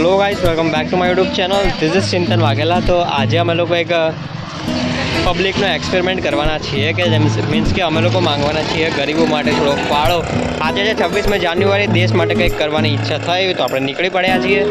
Hello guys, welcome back to my YouTube channel. This is Chintan Vaghela. તો આજે અમે લોકો એક પબ્લિકનો એક્સપેરિમેન્ટ કરવાના છીએ કે મીન્સ કે અમે લોકો માંગવાના છીએ ગરીબો માટે થોડો ફાળો. આજે છે છવ્વીસમી જાન્યુઆરી દેશ માટે કંઈક કરવાની ઈચ્છા થઈ તો આપણે નીકળી પડ્યા છીએ.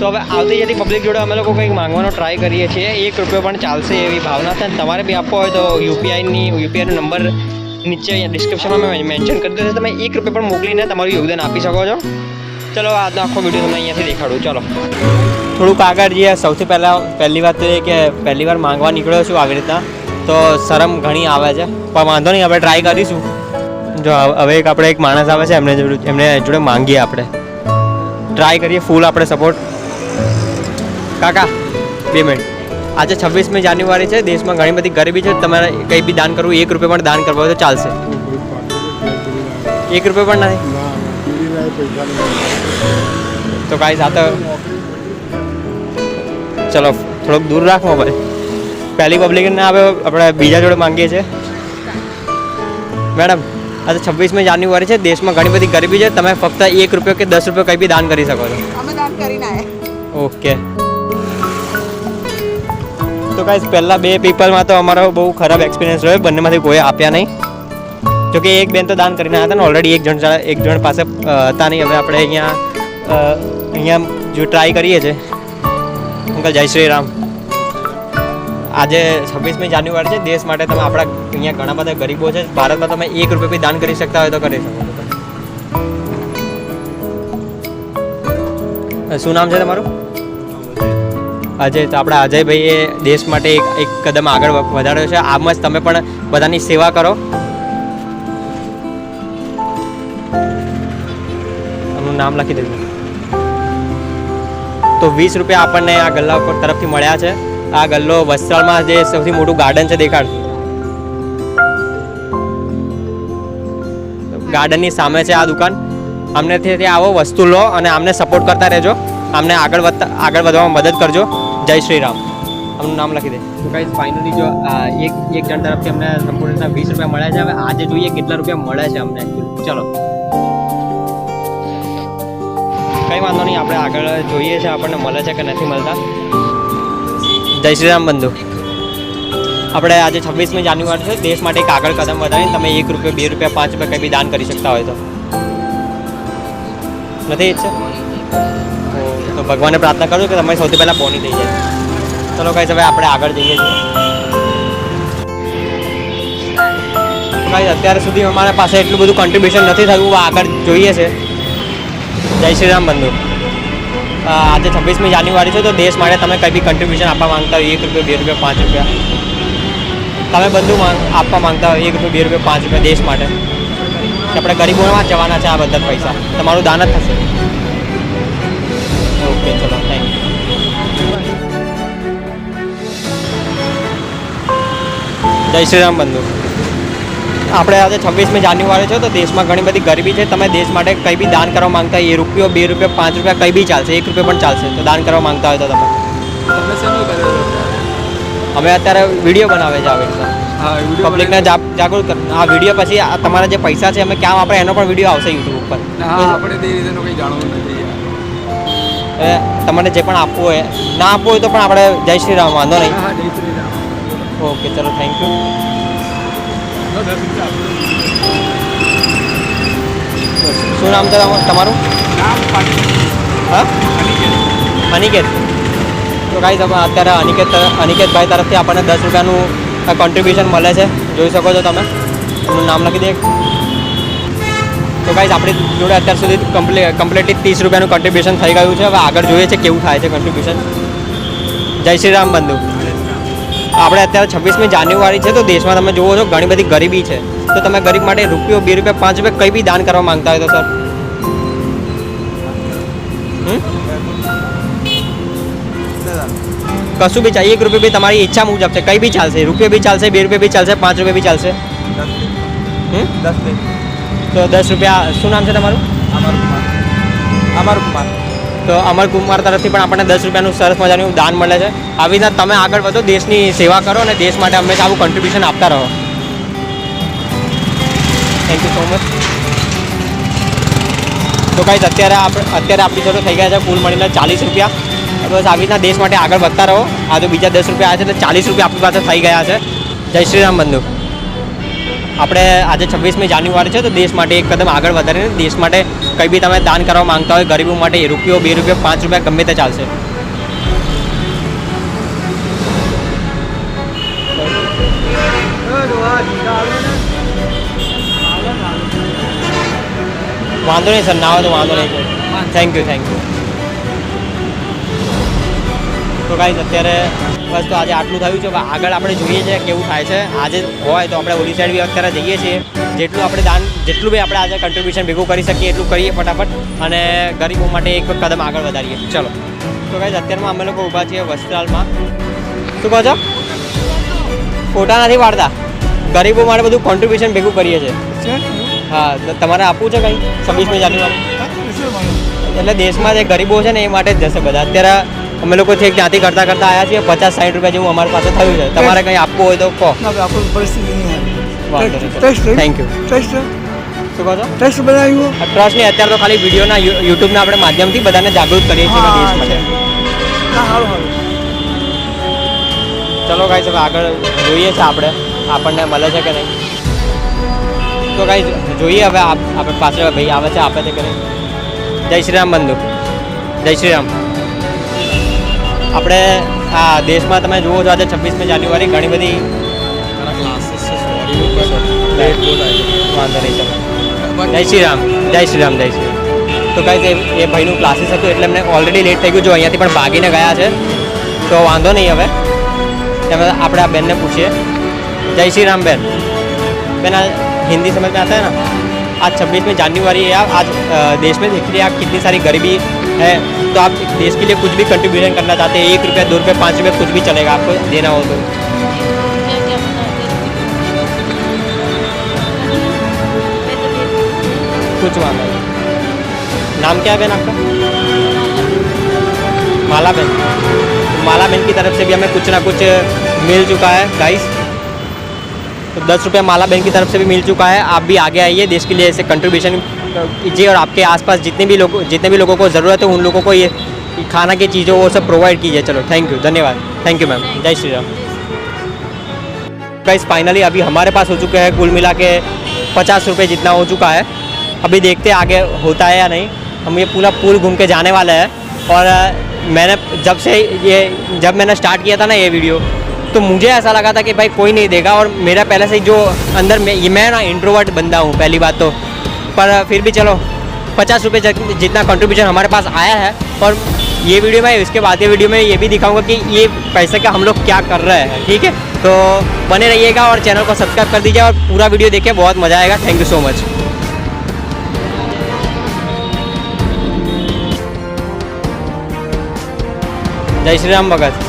તો હવે આવતી જતી પબ્લિક જોડે અમે લોકો કંઈક માંગવાનો ટ્રાય કરીએ છીએ. એક રૂપિયો પણ ચાલશે એવી ભાવના છે તમારે બી આપવો હોય તો યુપીઆઈની યુપીઆઈનો નંબર નીચે અહીંયા ડિસ્ક્રિપ્શનમાં મેન્શન કરી દીધો છે. તમે એક રૂપિયા પણ મોકલીને તમારું યોગદાન આપી શકો છો. ચલો, આજનો આખો વીડિયો તમને અહીંયાથી દેખાડું. ચલો. થોડુંક આગળ જઈએ. સૌથી પહેલાં પહેલી વાત તો એ કે પહેલી વાર માંગવા નીકળ્યો છું આવી રીતના. તો શરમ ઘણી આવે છે. પણ વાંધો નહીં આપણે ટ્રાય કરીશું. જો, હવે એક આપણે એક માણસ આવે છે, એમને એમને જોડે માંગીએ આપણે. ટ્રાય કરીએ ફૂલ આપણે સપોર્ટ કાકા, બે મિનિટ આજે છવ્વીસમી જાન્યુઆરી છે, દેશમાં ઘણી બધી ગરીબી છે. તમારે કંઈ બી દાન કરવું, એક રૂપિયા પણ દાન કરવો તો ચાલશે. એક રૂપિયા પણ નથી. તો કાંઈ સાથે ચલો થોડોક દૂર રાખ મોબાઈલ પહેલી પબ્લિક ના આવે આપણે બીજા જોડે માંગીએ છીએ. મેડમ આજે છવ્વીસમી જાન્યુઆરી છે દેશમાં ઘણી બધી ગરીબી છે તમે ફક્ત એક રૂપિયો કે દસ રૂપિયો કંઈ બી દાન કરી શકો છો. અમે દાન કરીને ઓકે. તો કાંઈ પહેલાં બે પીપલમાં તો અમારો બહુ ખરાબ એક્સપિરિયન્સ રહ્યો બંનેમાંથી કોઈ આપ્યા નહીં. જોકે એક બેન તો દાન કરીને આવ્યા હતા ને ઓલરેડી એક જણ એક જણ પાસે હતા નહીં. હવે આપણે અહીંયા અહીંયા જો ટ્રાય કરીએ છીએ અંકલ, જય શ્રી રામ. આજે છવ્વીસમી જાન્યુઆરી છે. દેશ માટે તમે આપણા અહીંયા ઘણા બધા ગરીબો છે. ભારતમાં તમે એક રૂપિયા બી દાન કરી શકતા હોય તો કરી શકો શું નામ છે તમારું? અજય. તો આપણા અજયભાઈએ દેશ માટે એક એક કદમ આગળ વધાર્યો છે. આમ જ તમે પણ બધાની સેવા કરો. નામ લખી દીધું. તો વીસ રૂપિયા આપણને આ ગલ્લા તરફથી મળ્યા છે. આ ગલ્લો વસ્ત્રાલમાં જે સૌથી મોટું ગાર્ડન છે દેખાડ. ગાર્ડનની સામે છે આ દુકાન. અમને ત્યાં આવો વસ્તુ લો અને અમને સપોર્ટ કરતા રહેજો. અમને આગળ વધતા આગળ વધવામાં મદદ કરજો. જય શ્રી રામ. અમનું નામ લખી દે. તો કાંઈ ફાઇનલી જો એક એક જણ તરફથી અમને સંપૂર્ણ વીસ રૂપિયા મળ્યા છે. હવે આજે જોઈએ કેટલા રૂપિયા મળે છે અમને. ચલો. કઈ વાંધો નહીં આપણે આગળ જોઈએ છે આપણને મળે છે કે નથી મળતા. જય શ્રી રામ બંધુ. આપણે આજે છવ્વીસમી જાન્યુઆરી છે દેશ માટે એક આગળ કદમ વધારીને તમે એક રૂપિયા બે રૂપિયા પાંચ રૂપિયા કંઈ બી દાન કરી શકતા હોય તો. નથી ઈચ્છા? તો ભગવાનને પ્રાર્થના કરું કે તમે સૌથી પહેલાં બોની થઈ જાય. ચલો કઈ હવે આપણે આગળ જઈએ છીએ. કઈ અત્યાર સુધી અમારા પાસે એટલું બધું કન્ટ્રીબ્યુશન નથી થયું આગળ જોઈએ છે. જય શ્રી રામ બંધુ આજે છવ્વીસમી જાન્યુઆરી છે, તો દેશ માટે તમે કંઈ બી કન્ટ્રીબ્યુશન આપવા માંગતા હોય, એક રૂપિયા, બે રૂપિયા, પાંચ રૂપિયા. તમે બધું માંગ, આપવા માંગતા હોય, એક રૂપિયા, બે રૂપિયા, પાંચ રૂપિયા દેશ માટે. આપણે ગરીબોમાં જવાના છે આ બધા પૈસા. તમારું દાન જ થશે. ઓકે, ચલો થેન્ક યુ જય શ્રી રામ બંધુ. આપણે આજે છવ્વીસમી જાન્યુઆરી છે તો દેશમાં ઘણી બધી ગરીબી છે. તમે દેશ માટે કંઈ બી દાન કરવા માંગતા હોય એ રૂપિયો બે રૂપિયા પાંચ રૂપિયા કંઈ બી ચાલશે એક રૂપિયો પણ ચાલશે. તો દાન કરવા માંગતા હોય તો તમે. અમે અત્યારે વીડિયો બનાવે છે આવે રીતના પબ્લિકને જાગૃત આ વીડિયો પછી તમારા જે પૈસા છે અમે ક્યાં વાપરે એનો પણ વીડિયો આવશે યુટ્યુબ ઉપર. આપણે તે રીતેનું કંઈ જાણવું નથી યાર. તમારે જે પણ આપવું હોય ના આપવું હોય તો પણ આપણે જય શ્રી રામ વાંધો નહીં. ઓકે ચલો થેન્ક યુ. શું નામ છે તમારું- તમારું હા? અનિકેત. અનિકેત. તો કાંઈ તમે અત્યારે અનિકેત અનિકેતભાઈ તરફથી આપણને દસ રૂપિયાનું કોન્ટ્રીબ્યુશન મળે છે. જોઈ શકો છો તમે. એનું નામ લખી દે તો કાંઈ આપણી જોડે અત્યાર સુધી કમ્પ્લી કમ્પ્લીટલી ત્રીસ રૂપિયાનું કોન્ટ્રીબ્યુશન થઈ ગયું છે. હવે આગળ જોઈએ છે કેવું થાય છે કોન્ટ્રીબ્યુશન જય શ્રી રામ બંધુ. આપણે અત્યારે છવ્વીસમી જાન્યુઆરી છે તો દેશમાં તમે જુઓ છો ઘણી બધી ગરીબી છે. તો તમે ગરીબ માટે રૂપિયો બે રૂપિયા પાંચ રૂપિયા કંઈ બી દાન કરવા માંગતા હોય તો સર? કશું બી ચાલે એક રૂપિયા બી તમારી ઈચ્છા મુજબ છે કંઈ બી ચાલશે રૂપિયા બી ચાલશે બે રૂપિયા બી ચાલશે પાંચ રૂપિયા બી ચાલશે. તો દસ રૂપિયા શું નામ છે તમારું? અમર કુમાર. અમર કુમાર. તો અમર કુમાર તરફથી પણ આપણને દસ રૂપિયાનું સરસ મજાનું દાન મળે છે. આવી રીતના તમે આગળ વધો, દેશની સેવા કરો અને દેશ માટે હંમેશા આવું કોન્ટ્રીબ્યુશન આપતા રહો. થેન્ક યુ સો મચ તો કાંઈ અત્યારે આપણે અત્યારે આપણી જોડે થઈ ગયા છે કુલ મળીને ચાલીસ રૂપિયા. બસ આવી રીતના દેશ માટે આગળ વધતા રહો. આ તો બીજા દસ રૂપિયા આવ્યા છે એટલે ચાલીસ રૂપિયા આપણી પાસે થઈ ગયા છે. જય શ્રી રામ બંધુ. આપણે આજે છવ્વીસમી જાન્યુઆરી છે, તો દેશ માટે એક કદમ આગળ વધારીને દેશ માટે કંઈ બી તમે દાન કરવા માંગતા હોય, ગરીબો માટે એ રૂપિયો, બે રૂપિયો, પાંચ રૂપિયા ગમે તે ચાલશે. વાંધો નહીં સર, ના હોય તો વાંધો નહીં. થેન્ક યુ થેન્ક યુ તો કાંઈ અત્યારે બસ તો આજે આટલું થયું છે. આગળ આપણે જોઈએ છે કેવું થાય છે. આજે હોય તો આપણે ઓલી સાઈડ બી અત્યારે જઈએ છીએ. જેટલું આપણે દાન જેટલું બી આપણે આજે કન્ટ્રીબ્યુશન ભેગું કરી શકીએ એટલું કરીએ ફટાફટ. અને ગરીબો માટે એક કદમ આગળ વધારીએ. ચલો. તો કાંઈ અત્યારમાં અમે લોકો ઊભા છીએ વસ્ત્રાલમાં. શું કહો છો? ફોટા નથી પાડતા. ગરીબો માટે બધું કોન્ટ્રીબ્યુશન ભેગું કરીએ છીએ. હા તમારે આપવું છે કંઈ? છવ્વીસમી જાન્યુઆરી. એટલે દેશમાં જે ગરીબો છે ને એ માટે જ જશે બધા. અત્યારે અમે લોકો છે ત્યાંથી કરતાં કરતાં આવ્યા છીએ પચાસ સાઠ રૂપિયા જેવું અમારી પાસે થયું છે. તમારે કંઈ આપવું હોય તો કહો. પરિસ્થિતિ થેન્ક યુ શું કહો છો? ટ્રસ્ટ બનાવ્યું. ટ્રસ્ટ નહીં અત્યારે તો ખાલી વિડીયોના યુટ્યુબના આપણે માધ્યમથી બધાને જાગૃત કરીએ છીએ દેશ માટે. ચલો ગાઈસ હવે આગળ જોઈએ છે આપણે આપણને મળે છે કે નહીં. તો કાંઈ જોઈએ હવે આપ- આપણે પાછળ ભાઈ આવે છે આપે છે કે નહીં. જય શ્રી રામ બંધુ. જય શ્રી રામ. આપણે આ દેશમાં તમે જુઓ છો આજે છવ્વીસમી જાન્યુઆરી ઘણી બધી વાંધો નહીં ચલો જય શ્રી રામ જય શ્રી રામ જય શ્રી રામ તો ગાઈસ એ એ ભાઈનું ક્લાસીસ હતું એટલે એમને ઓલરેડી લેટ થઈ ગયું જો અહીંયાથી પણ ભાગીને ગયા છે તો વાંધો નહીં હવે તમે આપણે આ બેનને પૂછીએ जय श्री राम बहन बहन आज हिंदी समझ में आता है ना आज छब्बीसवीं जनवरी है आज अ, देश में देख लिए आप कितनी सारी गरीबी है तो आप देश के लिए कुछ भी कंट्रीब्यूशन करना चाहते हैं, एक रुपया, दो रुपया, पाँच रुपया कुछ भी चलेगा आपको देना हो तो। कुछ मांगा नाम क्या है बहन आपका? माला बहन माला बहन की तरफ़ से भी हमें कुछ ना कुछ मिल चुका है गाइस तो दस रुपये माला बहन की तरफ़ से भी मिल चुका है, आप भी आगे आइए, देश के लिए ऐसे कंट्रीब्यूशन कीजिए और आपके आसपास जितने भी लोग, जितने भी लोगों को ज़रूरत है, उन लोगों को ये खाना की चीज़ों वो सब प्रोवाइड कीजिए। चलो थैंक यू धन्यवाद। थैंक यू मैम जय श्री राम गाइस फाइनली अभी हमारे पास हो चुके हैं कुल मिला के पचास रुपये जितना हो चुका है। अभी देखते आगे होता है या नहीं। हम ये पूरा पुल घूम के जाने वाले हैं। और मैंने जब से ये, जब मैंने स्टार्ट किया था ना ये वीडियो तो मुझे ऐसा लगा था कि भाई कोई नहीं देगा। और मेरा पहले से जो अंदर में, ये मैं ना इंट्रोवर्ट बंदा हूँ, पहली बात तो। पर फिर भी चलो, पचास रुपये जितना कंट्रीब्यूशन हमारे पास आया है, और ये वीडियो में इसके बाद ये वीडियो में ये भी दिखाऊँगा कि ये पैसे का हम लोग क्या कर रहे हैं, ठीक है? तो बने रहिएगा और चैनल को सब्सक्राइब कर दीजिए और पूरा वीडियो देखिए बहुत मज़ा आएगा। थैंक यू सो मच जय श्री राम भगत।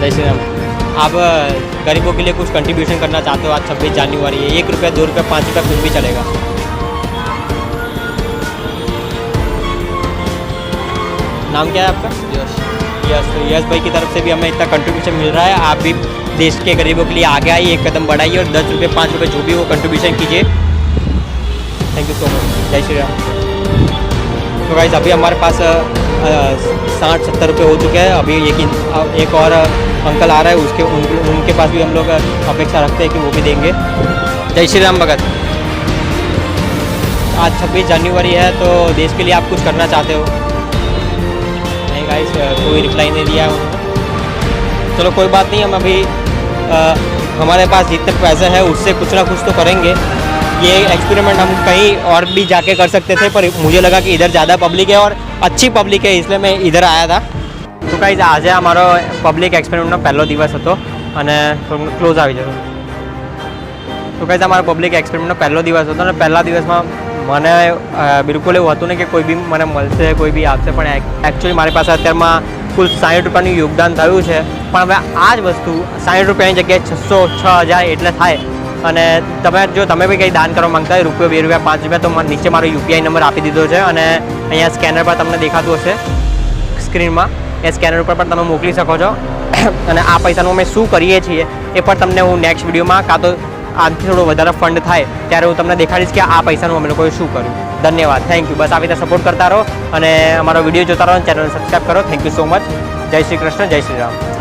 जय श्री राम आप गरीबों के लिए कुछ कंट्रीब्यूशन करना चाहते हो आज छब्बीस जनवरी है एक रुपया, दो रुपया, पाँच रुपया कुछ भी चलेगा। नाम क्या है आपका? यश। यश। तो यश भाई की तरफ़ से भी हमें इतना कंट्रीब्यूशन मिल रहा है। आप भी देश के गरीबों के लिए आगे आइए एक कदम बढ़ाइए और दस रुपये पाँच रुपये जो भी वो कंट्रीब्यूशन कीजिए। थैंक यू सो मच जय श्री राम। तो गाइज़ अभी हमारे पास साठ सत्तर रुपये हो चुके हैं। अभी एक इन- एक और अंकल आ रहा है। उसके उन, उनके पास भी हम लोग अपेक्षा रखते हैं कि वो भी देंगे। जय श्री राम भगत। आज छब्बीस जनवरी है तो देश के लिए आप कुछ करना चाहते हो? गाइस कोई रिप्लाई नहीं दिया है उन्होंने चलो कोई बात नहीं हम अभी अ, हमारे पास जितने पैसे हैं उससे कुछ ना कुछ तो करेंगे ये एक्सपेरिमेंट हम कहीं और भी जाके कर सकते थे पर मुझे लगा कि इधर ज़्यादा पब्लिक है और अच्छी पब्लिक है इसलिए मैं इधर आया था તો કાંઈ આજે અમારો પબ્લિક એક્સપેરિમેન્ટનો પહેલો દિવસ હતો અને થોડું ક્લોઝ આવી જતો તો કાંઈ અમારો પબ્લિક એક્સપેરિમેન્ટનો પહેલો દિવસ હતો અને પહેલા દિવસમાં મને બિલકુલ એવું હતું નહીં કે કોઈ બી મને મળશે, કોઈ બી આપશે, પણ એકચ્યુઅલી મારી પાસે અત્યારમાં કુલ સાઠ રૂપિયાનું યોગદાન થયું છે. પણ હવે આ જ વસ્તુ સાઠ રૂપિયાની જગ્યાએ છસો છ હજાર એટલે થાય. અને તમે, જો તમે બી કંઈ દાન કરવા માંગતા હોય, રૂપિયો, બે રૂપિયા, પાંચ રૂપિયા, તો નીચે મારો યુપીઆઈ નંબર આપી દીધો છે. અને અહીંયા સ્કેનર પર તમને દેખાતું હશે, સ્ક્રીનમાં. એ સ્કેનર ઉપર પણ તમે મોકલી શકો છો. અને આ પૈસાનું અમે શું કરીએ છીએ, એ પણ તમને હું નેક્સ્ટ વિડીયોમાં કાં તો આનાથી થોડો વધારે ફંડ થાય ત્યારે હું તમને દેખાડીશ કે આ પૈસાનું અમે લોકોએ શું કર્યું. ધન્યવાદ. થેન્ક યુ બસ આવી રીતે સપોર્ટ કરતા રહો અને અમારો વીડિયો જોતા રહો ચેનલ સબસ્ક્રાઈબ કરો. થેન્ક યુ સો મચ જય શ્રી કૃષ્ણ. જય શ્રી રામ.